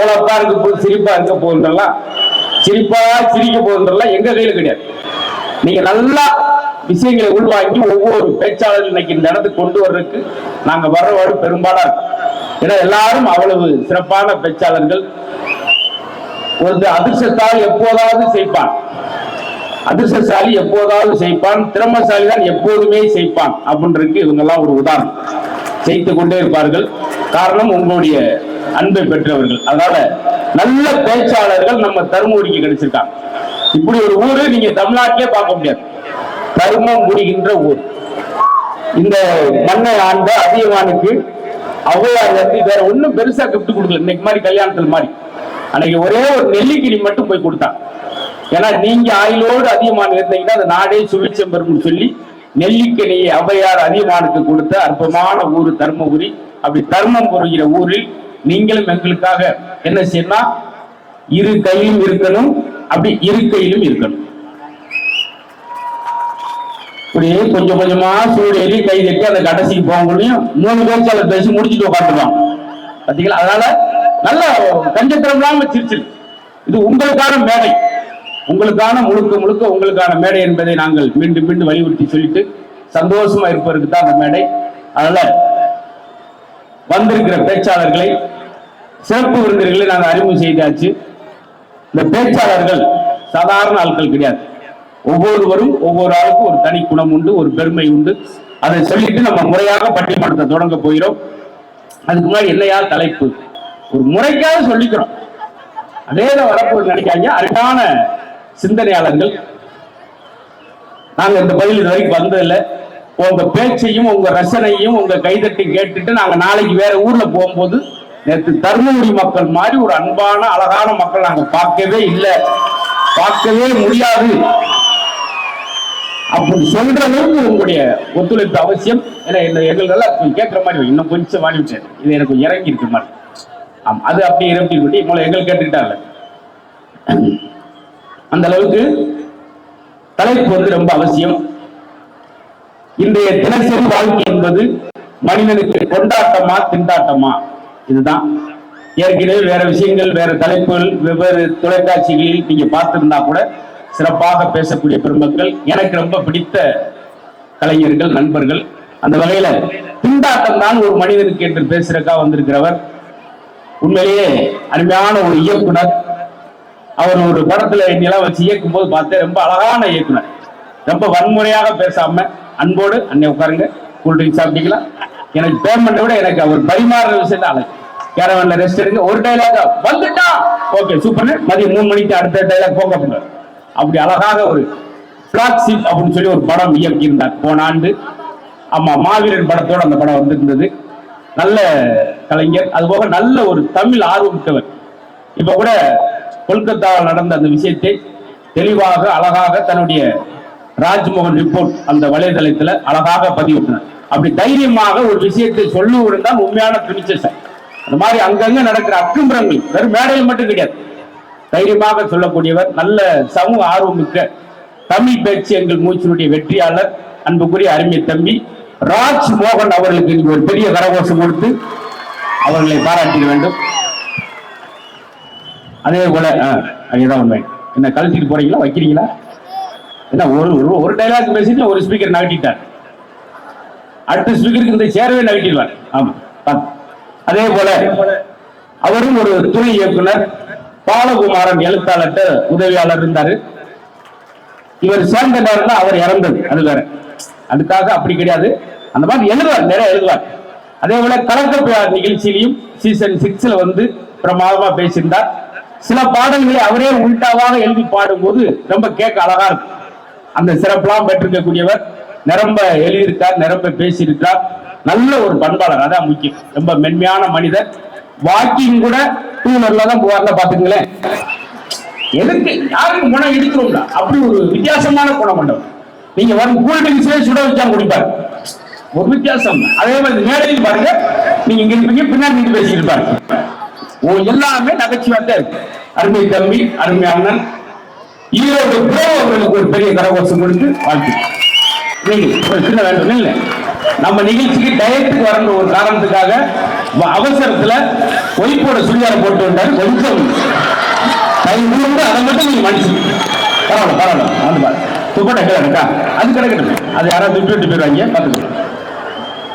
கலப்பா இருக்க போகுது சிரிப்பா இருக்க போகுதுன்றலாம். சிரிப்பா சிரிக்க போகுதுன்றலாம் எங்க கையில கிடையாது. நீங்க நல்லா விஷயங்களை உள்வாங்கி ஒவ்வொரு பேச்சாளர் இன்னைக்கு இந்த இடத்துக்கு கொண்டு வர்றதுக்கு நாங்க வர்ற வர பெரும்பாலா இருக்கும் ஏன்னா எல்லாரும் அவ்வளவு சிறப்பான பேச்சாளர்கள். ஒரு அதிர்ஷ்டத்தால் எப்போதாவது செய்ப்பான் அதிர்ஷ்டசாலி எப்போதாவது செய்ப்பான் திறமசாலி தான் எப்போதுமே செய்ப்பான் அப்படின்றதுக்கு இவங்க எல்லாம் ஒரு உதாரணம். செய்து கொண்டே இருப்பார்கள். காரணம் உங்களுடைய அன்பை பெற்றவர்கள். அதனால நல்ல பேச்சாளர்கள் நம்ம தருமபுரிக்கு கிடைச்சிருக்காங்க. இப்படி ஒரு ஊரு நீங்க தமிழ்நாட்டிலே பார்க்க முடியாது. தர்மம் முடிகின்ற ஊர். இந்த மண்ணை ஆண்ட அதியமானுக்கு அவ்வளவு வந்து வேற ஒண்ணும் பெருசா கிஃப்ட் கொடுக்கல. இன்னைக்கு மாதிரி கல்யாணத்துல மாதிரி. அன்னைக்கு ஒரே ஒரு நெல்லிக்கிளி மட்டும் போய் கொடுத்தான். ஏன்னா நீங்க ஆயிலோடு அதிகமான இருந்தீங்கன்னா அந்த நாடே சுவிச்சம் பெறும்னு சொல்லி நெல்லிக்கனியை ஔவையார் அதியமானுக்கு கொடுத்த அற்பமான ஊர் தர்மபுரி. அப்படி தர்மம் புரிகிற ஊரில் நீங்களும் எங்களுக்காக என்ன செய்யணும் இரு கையிலும் இருக்கணும் அப்படி இரு கையிலும் இருக்கணும். இப்படி கொஞ்சம் கொஞ்சமா சூழலி கை தட்டி அந்த கடைசிக்கு போக முடியும். மூணு பேச்சாளர் பேசி முடிச்சுட்டு உட்காந்துருவான் பாத்தீங்களா? அதனால நல்ல கஞ்சத்திரம் இல்லாம சிரிச்சிரு இது உங்களுக்கான மேடை. உங்களுக்கான முழுக்க முழுக்க உங்களுக்கான மேடை என்பதை நாங்கள் மீண்டும் மீண்டும் வலியுறுத்தி சொல்லிட்டு சந்தோஷமா இருப்பதற்கு தான் அந்த மேடை. அதனால வந்திருக்கிற பேச்சாளர்களை சிறப்பு விருந்தினர்களை நாங்கள் அறிமுகம் செய்தாச்சு. இந்த பேச்சாளர்கள் சாதாரண ஆட்கள் கிடையாது. ஒவ்வொருவரும் ஒவ்வொரு ஆளுக்கும் ஒரு தனி குணம் உண்டு ஒரு பெருமை உண்டு. அதை சொல்லிட்டு நம்ம முறையாக பட்டிமன்றத்தை தொடங்க போகிறோம். அதுக்கு முன்னாடி என்னையா தலைப்பு? ஒரு முறைக்காக சொல்லிக்கிறோம். அதே தான் வரப்போகுது நினைக்காங்க அருகான சிந்தனையாளர்கள். நாங்க இந்த பதில் இது வரைக்கும் வந்ததில்லை. உங்க பேச்சையும் உங்க ரசனையும் உங்க கைதட்டி கேட்டுட்டு நாங்க நாளைக்கு வேற ஊர்ல போகும்போது நேற்று தருமபுரி மக்கள் மாதிரி ஒரு அன்பான அழகான மக்கள் நாங்க பார்க்கவே இல்லை. பார்க்கவே முடியாது. அப்படி சொல்ற அளவுக்கு உங்களுடைய ஒத்துழைப்பு அவசியம். ஏன்னா இந்த எங்களெல்லாம் கேட்கிற மாதிரி இன்னும் கொஞ்சம் வாங்கிவிட்டேன் இது எனக்கு இறங்கி இருக்கு மாதிரி. ஆமா அது அப்படியே இறங்கி விட்டு இப்போ எங்களுக்கு கேட்டுக்கிட்டாங்க. அந்த அளவுக்கு தலைப்பு வந்து ரொம்ப அவசியம். இன்றைய தினசரி வாழ்க்கை என்பது மனிதனுக்கு கொண்டாட்டமா திண்டாட்டமா? இதுதான். ஏற்கனவே வேற விஷயங்கள் வேற தலைப்புகள் வெவ்வேறு தொலைக்காட்சிகளில் நீங்க பார்த்திருந்தா கூட சிறப்பாக பேசக்கூடிய பெருமக்கள் எனக்கு ரொம்ப பிடித்த கலைஞர்கள் நண்பர்கள். அந்த வகையில திண்டாட்டம் தான் ஒரு மனிதனுக்கு என்று பேசுறக்கா வந்திருக்கிறவர். உண்மையிலேயே அருமையான ஒரு இயக்குனர் அவர் ஒரு படத்துல என்னெல்லாம் வச்சு இயக்கும் போது பார்த்தேன் ரொம்ப அழகான இயக்குனர். ரொம்ப வன்முறையாக பேசாம அன்போடு அன்னை உட்காருங்க. கூல் ட்ரிங்க் சாப்பிட்டீங்களா எனக்கு பேமெண்ட் விட எனக்கு அவர் பரிமாறுற விஷயம் தான் அழகு கேரவன்ல ரெஸ்ட் எடுங்க. ஒரு டைலாக வந்துட்டா? ஓகே சூப்பர் மதியம் மூணு மணிக்கு அடுத்த டைலாக் போக அப்படிங்க. அப்படி அழகாக ஒரு பிளாக்ஷிப் அப்படின்னு சொல்லி ஒரு படம் இயக்கியிருந்தார். போன ஆண்டு. ஆமா மாவீரன் படத்தோட அந்த படம் வந்திருந்தது. நல்ல கலைஞர். அதுபோக நல்ல ஒரு தமிழ் ஆர்வமிக்கவர் இப்ப கூட கொல்கத்தாவில் நடந்த அந்த விஷயத்தை தெளிவாக அழகாக தன்னுடைய ராஜ்மோகன் ரிப்போர்ட் அந்த வலைதளத்துல அழகாக பதிவிட்டார் அப்படி தைரியமாக ஒரு விஷயத்தை சொல்லுவது தான் உண்மையான துணிச்சல் சார் அந்த மாதிரி அங்கங்க நடக்கிற அக்கும்பரங்கள் வெறும் மேடையில் மட்டும் கிடையாது. தைரியமாக சொல்லக்கூடியவர் நல்ல சமூக ஆர்வமிக்க தமிழ் பேச்சு எங்கள் மூச்சினுடைய வெற்றியாளர் அன்புக்குரிய அருமை தம்பி ராஜ் மோகன் அவர்களுக்கு இங்கு ஒரு பெரிய கரகோஷம் கொடுத்து அவர்களை பாராட்டிட வேண்டும். அதே போல அதுதான் உண்மை. என்ன கழிச்சிட்டு போறீங்களா? வைக்கிறீங்களா? என்ன ஒரு ஒரு- ஒரு டைலாக் பேசிட்டு ஒரு ஸ்பீக்கர் நகட்டிட்டார் அடுத்த ஸ்பீக்கருக்கு இந்த சேரவே நகட்டிடுவார் ஆமா அதே போல அவரும் ஒரு துணை இயக்குனர் பாலகுமாரன் எழுத்தாளர்கிட்ட உதவியாளர் இருந்தாரு. இவர் சேர்ந்த நேரம் தான் அவர் இறந்தது அது வேற. அதுக்காக அப்படி கிடையாது. அந்த மாதிரி எழுதுவார் நிறைய எழுதுவார். அதே போல கலக்கப்பயார் நிகழ்ச்சியிலையும் சீசன் சிக்ஸ்ல வந்து பிரமாதமா பேசியிருந்தார். சில பாடல்களை அவரே உள்டாவாக எழுதி பாடும்போது ரொம்ப கேட்க அழகா இருக்கும். அந்த சிறப்பெல்லாம் பெற்றிருக்கக்கூடியவர் நிரம்ப எழுதியிருக்கார் நிரம்ப பேசியிருக்கார் நல்ல ஒரு பண்பாளர் அதான் முக்கியம். ரொம்ப மென்மையான மனிதர். வாக்கிங் கூட டூ வீலர்ல தான் போவார்ல பாத்துங்களேன் எதுக்கு? யாருக்கு குணம் இடிக்கிறோம்ல அப்படி ஒரு வித்தியாசமான குணம் கொண்டவர் நீங்க வரும் கூல் ட்ரிங்க்ஸ்ல சுட வச்சா குடிப்பாரு. ஒரு வித்தியாசம். அதே மாதிரி மேடையில் பாருங்க நீங்க இங்க இருப்பீங்க பின்னாடி நீங்க பேசிட்டு இருப்பாரு. ஓ எல்லாமே நகைச்சுவா தான் இருக்கு. அருமை தம்பி அருமை அண்ணன். ஈரோடு அவர்களுக்கு ஒரு பெரிய கரகோஷம் கொடுத்து வாழ்த்து நீங்க ஒரு சின்ன வேண்டும் இல்லை. நம்ம நிகழ்ச்சிக்கு டயத்துக்கு வரணும் ஒரு காரணத்துக்காக அவசரத்துல ஒய்ஃபோட சுடிதார போட்டு வந்தாரு கொஞ்சம். கை மூணு அதை மட்டும் நீங்க மனுஷன் பரவாயில்ல பரவாயில்ல. அந்த பாரு. துப்பட கீழே இருக்கா? அது கிடக்கட்டும். அது யாராவது விட்டு விட்டு போயிடுவாங்க பார்த்துக்கலாம்.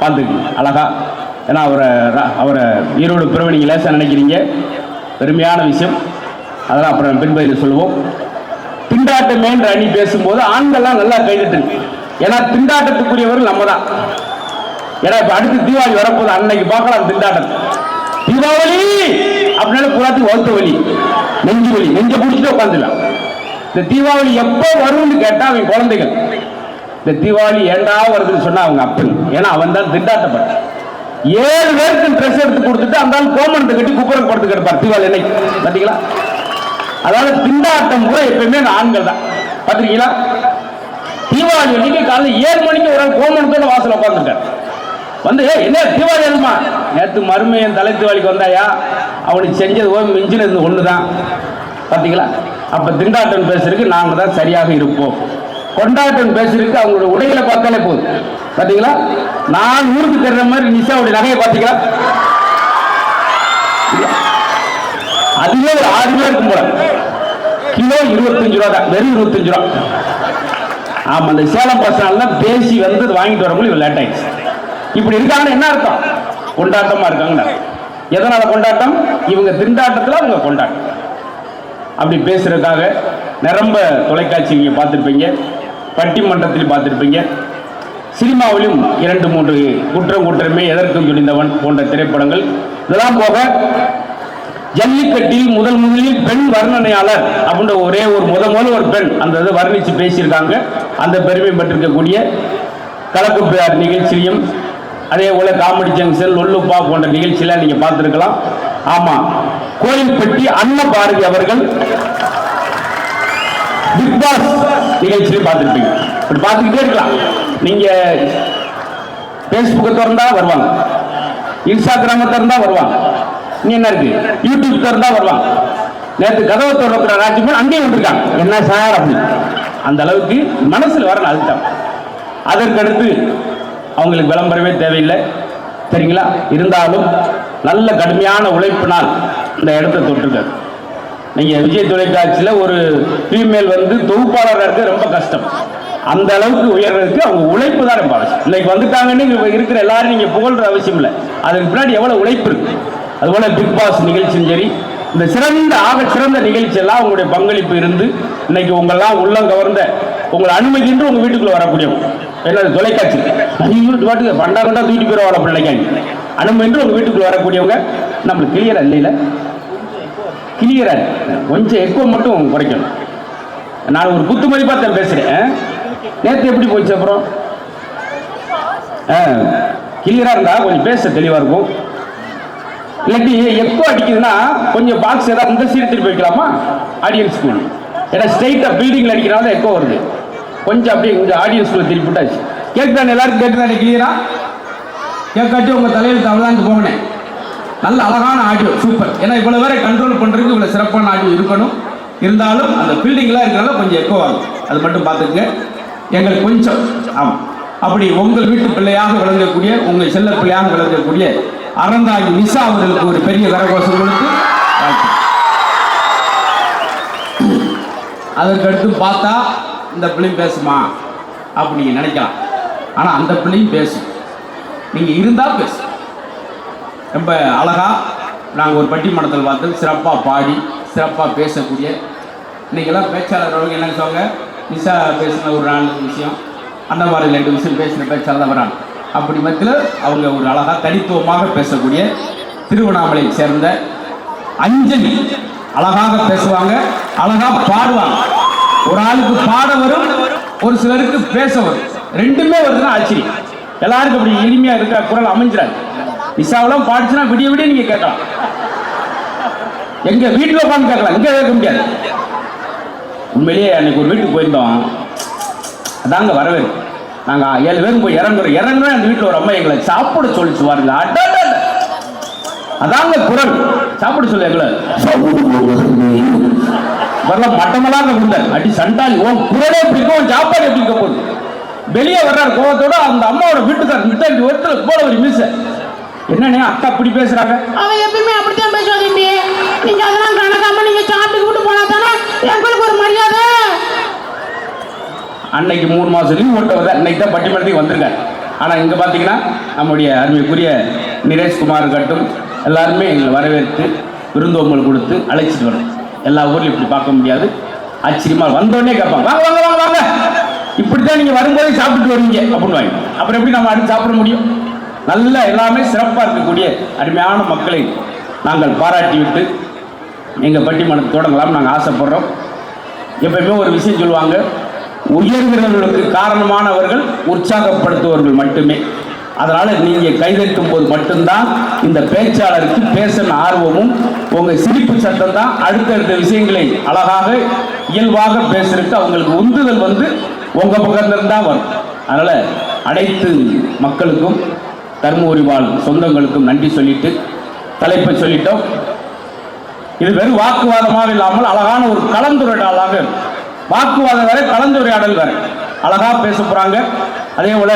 பார்த்துக்கணும் அழகா. ஏன்னா அவரை அவரை ஈரோடு பிறவை நீங்கள் லேசாக நினைக்கிறீங்க. பெருமையான விஷயம். அதெல்லாம் அப்புறம் பின்பதில் சொல்லுவோம். திண்டாட்டமேன்ற அணி பேசும்போது ஆண்கள்லாம் நல்லா கைதட்டுங்க ஏன்னா திண்டாட்டத்துக்குரியவர் நம்ம தான் ஏன்னா இப்போ அடுத்து தீபாவளி வரப்போகுது. அன்னைக்கு பார்க்கலாம் திண்டாட்டம். தீபாவளி அப்படின்னால புறாத்துக்கு வகுத்த வலி. நெஞ்சு வலி. நெஞ்ச பிடிச்சிட்டு உட்காந்துலாம் இந்த தீபாவளி எப்போ வரும்னு கேட்டால் அவன் குழந்தைகள். இந்த தீபாவளி ஏண்டா வருதுன்னு சொன்னா அவங்க அப்பன். ஏன்னா அவன் தான் திண்டாட்டப்பட்ட ஏழு பேருக்கு ட்ரெஸ் எடுத்து கொடுத்துட்டு அந்த கோமணத்தை கட்டி குப்புறம் கொடுத்து கிடப்பார் தீபாவளி என்னைக்கு பார்த்தீங்களா அதாவது திண்டாட்டம் கூட எப்பயுமே ஆண்கள் தான். பார்த்துருக்கீங்களா தீபாவளி அன்னைக்கு காலையில் ஏழு மணிக்கு ஒரு ஆள் கோமணத்தோட வாசல் உட்காந்துட்டார் வந்து ஏ என்ன தீபாவளி எழுமா நேற்று மருமையன் தலை தீபாவளிக்கு வந்தாயா? அவனுக்கு செஞ்சது ஓ மிஞ்சினது ஒன்று தான் பார்த்தீங்களா அப்போ திண்டாட்டம் பேசுறதுக்கு நாங்கள் தான் சரியாக இருப்போம். கொண்டாட்டம் பேசுறதுக்கு அவங்களோட உடைகளை பார்த்தாலே போதும். பார்த்தீங்களா நான் ஊருக்கு தர்ற மாதிரி நிஷாவுடைய நகையை பார்த்தீங்களா அதுவே ஒரு ஆறு பேர் இருக்கும் போல. கிலோ இருபத்தஞ்சு ரூபா தான். வெறும் இருபத்தஞ்சு ரூபா. ஆமா அந்த சேலம் பசங்கள்லாம் பேசி வந்து அதை வாங்கிட்டு வரவங்களும் இவன் லேட் ஆயிடுச்சு. இப்படி இருக்காங்கன்னு என்ன அர்த்தம்? கொண்டாட்டமா இருக்காங்கன்னு. எதனால கொண்டாட்டம்? இவங்க திண்டாட்டத்தில் அவங்க கொண்டாட்டம். அப்படி பேசுறதுக்காக நிரம்ப தொலைக்காட்சி நீங்க பார்த்துருப்பீங்க பட்டிமன்றத்தில் பார்த்துருப்பீங்க. சினிமாவிலும் இரண்டு மூன்று குற்றம் குற்றமே எதற்கும் துணிந்தவன் போன்ற திரைப்படங்கள். இதெல்லாம் போக ஜல்லிக்கட்டில் முதல் முதலில் பெண் வர்ணனையாளர் அப்படின்ற ஒரே ஒரு முத முதல் ஒரு பெண் அந்த இதை வர்ணித்து பேசியிருக்காங்க. அந்த பெருமை பெற்றிருக்கக்கூடிய கலக்கு பியார் நிகழ்ச்சியும் அதே போல் காமெடி ஜங்ஷன் லொல்லுப்பா போன்ற நிகழ்ச்சியெல்லாம் நீங்கள் பார்த்துருக்கலாம். ஆமாம் கோயில்பட்டி அன்ன பாரதி அவர்கள் பிக் பாஸ் நிகழ்ச்சியும் பார்த்துருப்பீங்க. இப்படி பார்த்துக்கிட்டே இருக்கலாம். நீங்கள் ஃபேஸ்புக்கை திறந்தா வருவாங்க. இன்ஸ்டாகிராமை திறந்தா வருவாங்க. நீ என்ன இருக்கு? யூடியூப் திறந்தா வருவாங்க நேற்று கதவை திறக்கிற ராஜ்யமே அங்கேயும் வந்திருக்காங்க. என்ன சார் அப்படின்னு அந்த அளவுக்கு மனசில் வர அதுதான் அதற்கடுத்து அவங்களுக்கு விளம்பரமே தேவையில்லை. சரிங்களா? இருந்தாலும் நல்ல கடுமையான உழைப்பினால் இந்த இடத்த தொட்டிருக்காரு. நீங்கள் விஜய் தொலைக்காட்சியில் ஒரு ஃபீமேல் வந்து தொகுப்பாளராக இருக்க ரொம்ப கஷ்டம். அந்த அளவுக்கு உயர்றதுக்கு அவங்க உழைப்பு தான் ரொம்ப அவசியம். இன்னைக்கு வந்துட்டாங்கன்னு இருக்கிற எல்லாரும் நீங்கள் புகழ்ற அவசியம் இல்லை. அதுக்கு பின்னாடி எவ்வளோ உழைப்பு இருக்குது அதுபோல பிக் பாஸ் நிகழ்ச்சியும் சரி இந்த சிறந்த ஆக சிறந்த நிகழ்ச்சி எல்லாம் உங்களுடைய பங்களிப்பு இருந்து இன்னைக்கு உங்கெல்லாம் உள்ளம் கவர்ந்த உங்களை அனுமதின்று உங்க வீட்டுக்குள்ள வரக்கூடியவங்க. என்னது தொலைக்காட்சி. ஐயோ பாட்டுக்கு பண்டா கண்டா தூக்கிட்டு போயிடுவாங்க பிள்ளைக்காங்க அனுமதின்று உங்க வீட்டுக்குள்ள வரக்கூடியவங்க நம்மளுக்கு கிளியரா இல்லையில கிளியரா கொஞ்சம் எக்கோ மட்டும் குறைக்கணும். நான் ஒரு குத்து மதிப்பாக தான் பேசுகிறேன் நேற்று எப்படி போச்சு அப்புறம்? கிளியராக இருந்தால் கொஞ்சம் பேச தெளிவாக இருக்கும். இல்லாட்டி எக்கோ அடிக்குதுன்னா கொஞ்சம் பாக்ஸ் ஏதாவது இந்த சீடு திருப்பி வைக்கலாமா ஸ்கூல் ஏன்னா ஸ்ட்ரைட்டா பில்டிங்கில் அடிக்கிறனால எக்கோ வருது. கொஞ்சம் அப்படியே இந்த ஆடியன்ஸ்குள்ள திருப்பி விட்டாச்சு. கேட்குறாங்க எல்லாருக்கும் கேட்குறாங்க கிளியரா கேட்காட்டி உங்கள் தலையில் தவளாந்து போனேன் நல்ல அழகான ஆடியோ சூப்பர் ஏன்னா இவ்வளோ வேற கண்ட்ரோல் பண்ணுறதுக்கு இவ்வளோ சிறப்பான ஆடியோ இருக்கணும். இருந்தாலும் அந்த பில்டிங்லாம் இருக்கிறனால கொஞ்சம் எக்கோ ஆகும். அது மட்டும் பார்த்துக்கங்க. எங்களுக்கு கொஞ்சம் ஆமாம் அப்படி உங்கள் வீட்டு பிள்ளையாக விளங்கக்கூடிய உங்கள் செல்ல பிள்ளையாக விளங்கக்கூடிய அறந்தாங்கி நிசா அவர்களுக்கு ஒரு பெரிய கரகோஷம் கொடுத்து வாழ்த்து. அதற்கடுத்து பார்த்தா இந்த பிள்ளையும் பேசுமா? அப்படி நினைக்கலாம். ஆனா அந்த பிள்ளையும் பேசும். நீங்க இருந்தா பேசும் ரொம்ப அழகா நாங்கள் ஒரு பட்டிமன்றத்தில் பார்த்து சிறப்பாக பாடி சிறப்பாக பேசக்கூடிய. இன்றைக்கெல்லாம் பேச்சாளர் என்னன்னு சொல்லுவாங்க? நிஷா பேசின ஒரு நாலு விஷயம். அந்த மாதிரி ரெண்டு விஷயம் பேசின பேச்சாளர் வராங்க. அப்படி மத்தியில் அவங்க ஒரு அழகா தனித்துவமாக பேசக்கூடிய திருவண்ணாமலையை சேர்ந்த அஞ்சலி. அழகாக பேசுவாங்க அழகா பாடுவாங்க. ஒரு ஆளுக்கு பாட வரும் ஒரு சிலருக்கு பேச வரும். ரெண்டுமே வருதுன்னா ஆச்சரியம் எல்லாருக்கும் அப்படி எளிமையாக இருக்க குரல் அமைஞ்சிடாது. இசாவெல்லாம் பாடிச்சுன்னா விடிய விடிய நீங்க கேட்கலாம். எங்க வீட்டுல உட்காந்து கேட்கலாம் இங்கே கேட்க முடியாது. உண்மையிலேயே அன்னைக்கு ஒரு வீட்டுக்கு போயிருந்தோம். அதாங்க வரவேற்பு. நாங்க ஏழு பேரும் போய் இறங்குறோம். இறங்குறோம் அந்த வீட்டுல ஒரு அம்மா எங்களை சாப்பிட சொல்லிச்சு வாருங்க அதாங்க குரல். சாப்பிட சொல்லு எங்களை. வரல மட்டமெல்லாம் கொடுத்தார் அடி சண்டாளி உன் குரலே எப்படி இருக்கும் சாப்பாடு எப்படி இருக்க போகுது? வெளியே வர்றாரு கோவத்தோட அந்த அம்மாவோட வீட்டுக்கார் முத்தாண்டி ஒருத்தர் போல ஒரு மிஸ். என்னண்ணே அக்கா இப்படி பேசுறாங்க? அவன் எப்பயுமே அப்படித்தான் பேசுவாங்க நீங்க அதெல்லாம் கணக்காம நீங்க சாப்பிட்டு கூட்டு போனா தானே எங்களுக்கு ஒரு மரியாதை? அன்னைக்கு மூணு மாதம் லீவ் போட்டு வர இன்னைக்கு தான் பட்டிமன்றத்துக்கு வந்திருக்காரு ஆனால் இங்கே பார்த்தீங்கன்னா நம்முடைய அருமைக்குரிய நிரேஷ்குமார் இருக்கட்டும் எல்லாருமே எங்களை வரவேற்று விருந்தோம்பல் கொடுத்து அழைச்சிட்டு வரோம். எல்லா ஊர்லையும் இப்படி பார்க்க முடியாது. ஆச்சரியமாக வந்தோடனே கேட்பாங்க வாங்க வாங்க வாங்க வாங்க. இப்படித்தான் நீங்கள் வரும்போதே சாப்பிட்டு வருவீங்க அப்படின்னு வாங்க. அப்புறம் எப்படி நம்ம அடுத்து சாப்பிட முடியும்? நல்ல எல்லாமே சிறப்பாக இருக்கக்கூடிய அருமையான மக்களை நாங்கள் பாராட்டி விட்டு எங்கள் பட்டிமன்றத்தை தொடங்கலாம் நாங்கள் ஆசைப்படுறோம். எப்பயுமே ஒரு விஷயம் சொல்லுவாங்க உயர்கிறவர்களுக்கு காரணமானவர்கள் உற்சாகப்படுத்துவர்கள் மட்டுமே. அதனால நீங்க கைதட்டும் போது மட்டும்தான் இந்த பேச்சாளருக்கு பேசணும் ஆர்வமும் உங்க சிரிப்பு சத்தம் தான் அடுத்தடுத்த விஷயங்களை அழகாக இயல்பாக பேசுறதுக்கு அவங்களுக்கு உந்துதல் வந்து உங்க பக்கத்திலிருந்தான் வரும். அதனால அனைத்து மக்களுக்கும் தர்மபுரி வாழ் சொந்தங்களுக்கும் நன்றி சொல்லிட்டு தலைப்பை சொல்லிட்டோம். இது வெறும் வாக்குவாதமாக இல்லாமல் அழகான ஒரு கலந்துரையாடலாக வாக்குவாதம் வேற கலந்துரையாடல் வேற அழகா பேச போறாங்க. அதே போல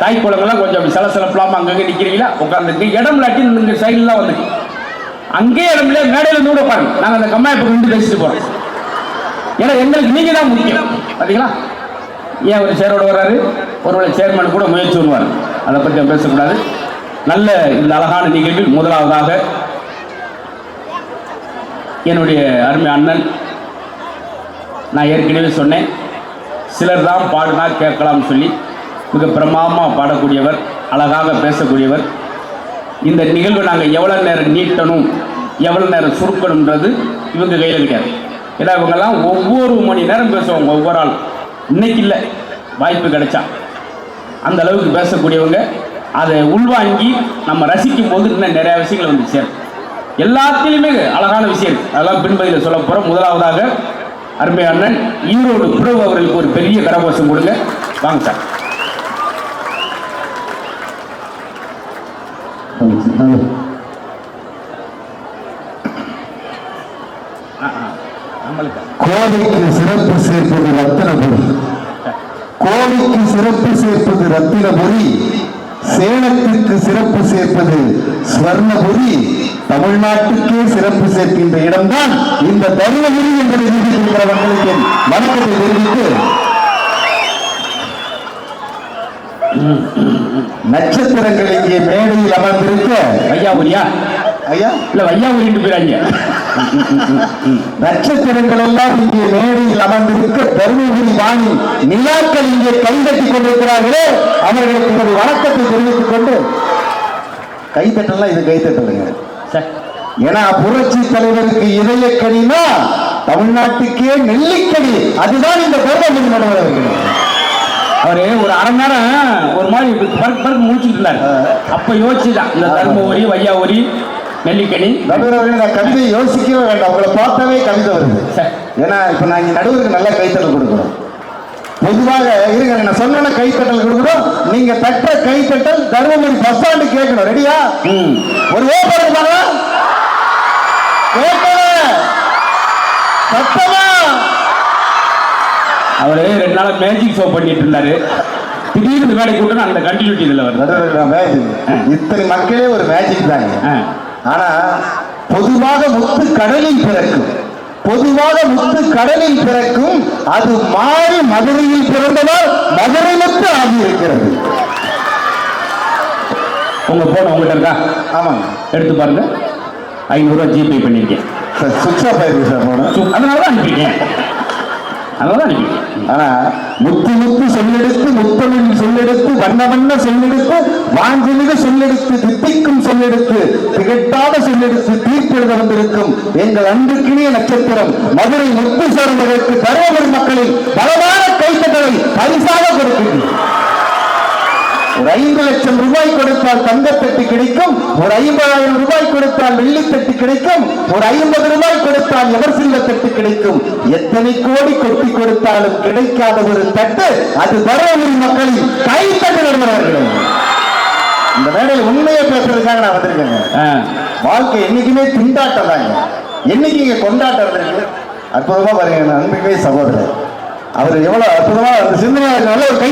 தாய் குளங்கள்லாம் கொஞ்சம் அப்படி சலசலப்பலாம அங்கங்க நிக்கிறீங்களா? உட்காந்துருக்கு இடம் இல்லாட்டி இந்த சைடுலாம் வந்து அங்கேயே இடம் இல்லை மேடையில நூட பாருங்க. நாங்க அந்த கம்மாயப்பை நின்று பேசிட்டு போறோம். ஏன்னா எங்களுக்கு நீங்க தான் முக்கியம். பாத்தீங்களா? ஏன் ஒரு சேரோட வர்றாரு? ஒருவேளை சேர்மன் கூட முயற்சி வருவார் அதை பற்றி பேசக்கூடாது. நல்ல இந்த அழகான நிகழ்வில் முதலாவதாக என்னுடைய அருமை அண்ணன் நான் ஏற்கனவே சொன்னேன். சிலர் தான் பாடினா கேட்கலாம்னு சொல்லி மிக பிரமாதமாக பாடக்கூடியவர் அழகாக பேசக்கூடியவர். இந்த நிகழ்வு நாங்கள் எவ்வளோ நேரம் நீட்டணும் எவ்வளோ நேரம் சுருக்கணுன்றது இவங்க கையில் கிடையாது ஏன்னா இவங்கெல்லாம் ஒவ்வொரு மணி நேரம் பேசுவாங்க ஒவ்வொரு ஆள். இன்னைக்கு இல்லை வாய்ப்பு கிடைச்சா. அந்த அளவுக்கு பேசக்கூடியவங்க அதை உள்வாங்கி நம்ம ரசிக்கும் போது இன்னும் நிறையா விஷயங்கள் வந்து சேரும். எல்லாத்துலேயுமே அழகான விஷயம். அதெல்லாம் பின்பதியில் சொல்ல போகிறோம் முதலாவதாக அருமை அண்ணன் ஈரோடு பிரபு அவர்களுக்கு ஒரு பெரிய கரகோஷம் கொடுங்க. வாங்க சார். கோவைக்கு சிறப்பு சேர்ப்பது ரத்தினபுரி. கோவைக்கு சிறப்பு சேர்ப்பது ரத்தினபுரி. சேலத்திற்கு சிறப்பு சேர்ப்பது ஸ்வர்ணபுரி. தமிழ்நாட்டுக்கே சிறப்பு சேர்க்கின்ற இடம்தான் இந்த தருமபுரி என்பதை என் வணக்கத்தை தெரிவித்து. நட்சத்திரங்கள் இங்கே மேடையில் அமர்ந்திருக்க. வையாபுரியா? ஐயா? இல்லை வையாபுரின்னு போயிடாங்க நட்சத்திரங்கள் எல்லாம் இங்கே மேடையில் அமர்ந்திருக்க. தருமபுரி வாணி நிலாக்கள் இங்கே கைதட்டி கொண்டிருக்கிறார்களே. அவர்களுக்கு ஒரு வணக்கத்தை தெரிவித்துக் கொண்டு. கைத்தட்டலாம் இது கைத்தட்டலுங்க ஏன்னா புரட்சி தலைவருக்கு இதயக்கடினா தமிழ்நாட்டுக்கே நெல்லிக்கடி அதுதான் இந்த தருமபுரி நடுவர் அவர்கள் அவரு ஒரு அரை நேரம் ஒரு மாதிரி பறக்கு பறக்கு முடிச்சுட்டு இருந்தாரு அப்ப யோசிச்சுதான் இந்த தர்மபுரி வையாபுரி நெல்லிக்கனி. நடுவர் அவர்கள் நான் கவிதை யோசிக்கவே வேண்டாம். உங்களை பார்த்தாவே கவிதை வருது. ஏன்னா இப்ப நான் இங்க நடுவருக்கு நல்ல கைத்தட்டல் கொடுக்கணும் பொதுவாக இருங்க நான் சொன்ன கைத்தட்டல் கொடுக்கணும் நீங்க தட்டுற கைத்தட்டல் தருமபுரி பஸ் ஸ்டாண்டு கேட்கணும். ரெடியா ம். ஒரு ஓப்பர் இருப்பாங்க கேட்கணும் சத்தமா அவரு ரெண்டு நாளா மேஜிக் ஷோ பண்ணிட்டு இருந்தாரு. திடீர்னு வேலை கூட்டணும் அந்த கண்டினியூட்டி இதுல வருது. மேஜிக் இத்தனை மக்களே ஒரு மேஜிக் ஆ. ஆனா பொதுவாக முத்து கடலில் பிறக்கும். பொதுவாக முத்து கடலில் பிறக்கும். அது மாறி மதுரையில் பிறந்ததால் மதுரை முத்து ஆகி இருக்கிறது. உங்க போன உங்ககிட்ட இருக்கா? ஆமாங்க. எடுத்து பாருங்க. ஐநூறுரூவா ஜிபே பண்ணிருக்கேன். சார் சுவிட்ச் ஆஃப் ஆயிருக்கு சார் போன அதனால தான் அனுப்பியிருக்கேன். அதனால ஆனா முத்து முத்து சொல்லெடுத்து முத்தமிழ் சொல்லெடுத்து வண்ண வண்ண சொல்லெடுத்து வாஞ்சலிக சொல்லெடுத்து தித்திக்கும் சொல்லெடுத்து திகட்டாத சொல்லெடுத்து தீர்ப்பெழுத வந்திருக்கும் எங்கள் அன்புக்கினிய நட்சத்திரம் மதுரை முத்து சார்ந்ததற்கு தருமபுரி மக்களின் பலமான கைத்தட்டலை பரிசாக கொடுக்கின்றோம். ஒரு ஐந்து லட்சம் ரூபாய் கொடுத்தால் தங்கத்தட்டு கிடைக்கும் ஒரு ஐம்பதாயிரம் ரூபாய் கொடுத்தால் வெள்ளித்தட்டு கிடைக்கும் ஒரு ஐம்பது ரூபாய் கொடுத்தால் எவர்சில்ல தட்டு கிடைக்கும்? எத்தனை கோடி கொட்டி கொடுத்தாலும் கிடைக்காத ஒரு தட்டு அது தருமபுரி மக்களின் கைத்தட்டு நடுவர்களே இந்த மேடையில் உண்மையை பேசுறதுக்காக நான் வந்திருக்கேங்க. வாழ்க்கை என்னைக்குமே திண்டாட்டம் தாங்க. என்னைக்கு இங்க கொண்டாட்டம் இருக்கு அற்புதமா பாருங்க அன்புமே சகோதரர். அவர் எவ்வளவு அற்புதமா அந்த சிந்தனை நல்ல ஒரு கை